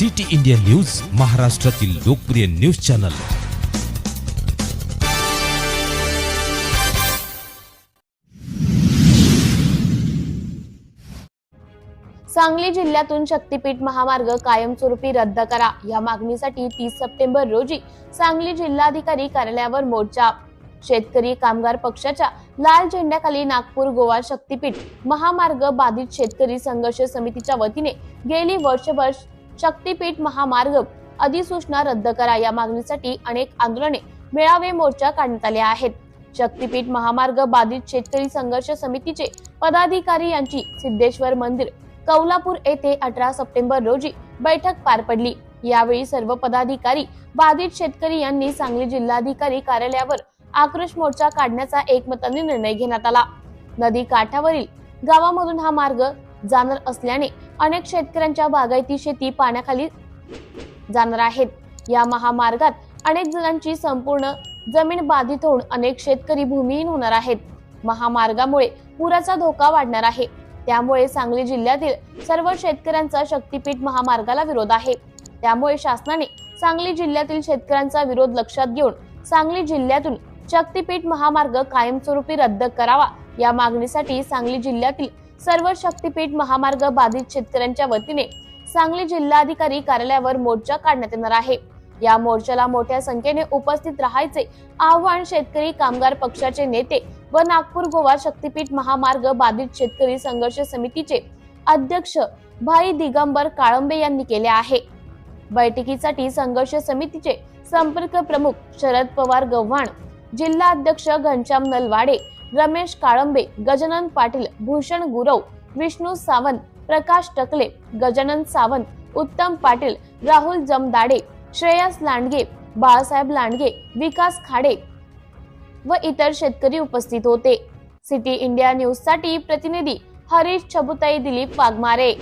City India news महाराष्ट्रातील लोकप्रिय news channel. Sangli जिल्ह्यातून शक्तीपीठ महामार्ग कायमस्वरूपी रद्द करा. या मागणीसाठी तीस सप्टेंबर रोजी सांगली जिल्हाधिकारी कार्यालयावर मोर्चा. शेतकरी कामगार पक्षाच्या लाल झेंड्याखाली नागपूर गोवा शक्तीपीठ महामार्ग बाधित शेतकरी संघर्ष समितीच्या वतीने गेली वर्षभर शक्तीपीठ महामार्ग अधिसूचना रद्द करा या मागणीसाठी अनेक आंदोलने मेळावे मोर्चा काढण्यात आले आहेत. शक्तीपीठ महामार्ग बाधित शेतकरी संघर्ष समितीचे पदाधिकारी यांची सिद्धेश्वर मंदिर कौलापूर येथे अठरा सप्टेंबर रोजी बैठक पार पडली. यावेळी सर्व पदाधिकारी बाधित शेतकरी यांनी सांगली जिल्हाधिकारी कार्यालयावर आक्रोश मोर्चा काढण्याचा एकमताने निर्णय घेण्यात आला. नदी काठावरील गावामधून हा मार्ग जाणार असल्याने अनेक शेतकऱ्यांच्या बागायती शेती पाण्याखाली जाणार आहेत. या महामार्गात अनेक जणांची संपूर्ण जमीन बाधित होऊन अनेक शेतकरी भूमिहीन होणार आहेत. महामार्गामुळे पुराचा धोका वाढणार आहे. त्यामुळे सांगली जिल्ह्यातील सर्व शेतकऱ्यांचा शक्तीपीठ महामार्गाला विरोध आहे. त्यामुळे शासनाने सांगली जिल्ह्यातील शेतकऱ्यांचा विरोध लक्षात घेऊन सांगली जिल्ह्यातून शक्तीपीठ महामार्ग कायमस्वरूपी रद्द करावा या मागणीसाठी सांगली जिल्ह्यातील सर्व शक्तीपीठ महामार्ग बाधित शेतकऱ्यांच्या वतीने सांगली जिल्हाधिकारी कार्यालयावर मोर्चा काढण्यात येणार आहे. या मोर्चाला मोठ्या संख्येने उपस्थित राहायचे आव्हान शेतकरी कामगार पक्षाचे नेते व नागपूर गोवा शक्तीपीठ महामार्ग बाधित शेतकरी संघर्ष समितीचे अध्यक्ष भाई दिगंबर काळंबे यांनी केले आहे. बैठकीसाठी संघर्ष समितीचे संपर्क प्रमुख शरद पवार गव्हाण जिल्हाध्यक्ष घनश्याम नलवाडे रमेश काळंबे गजानन पाटील भूषण गुरव विष्णू सावंत प्रकाश टकले गजानन सावंत उत्तम पाटील राहुल जमदाडे श्रेयस लांडगे बाळासाहेब लांडगे विकास खाडे व इतर शेतकरी उपस्थित होते. सिटी इंडिया न्यूजसाठी प्रतिनिधी हरीश छबुताई दिलीप वाघमारे.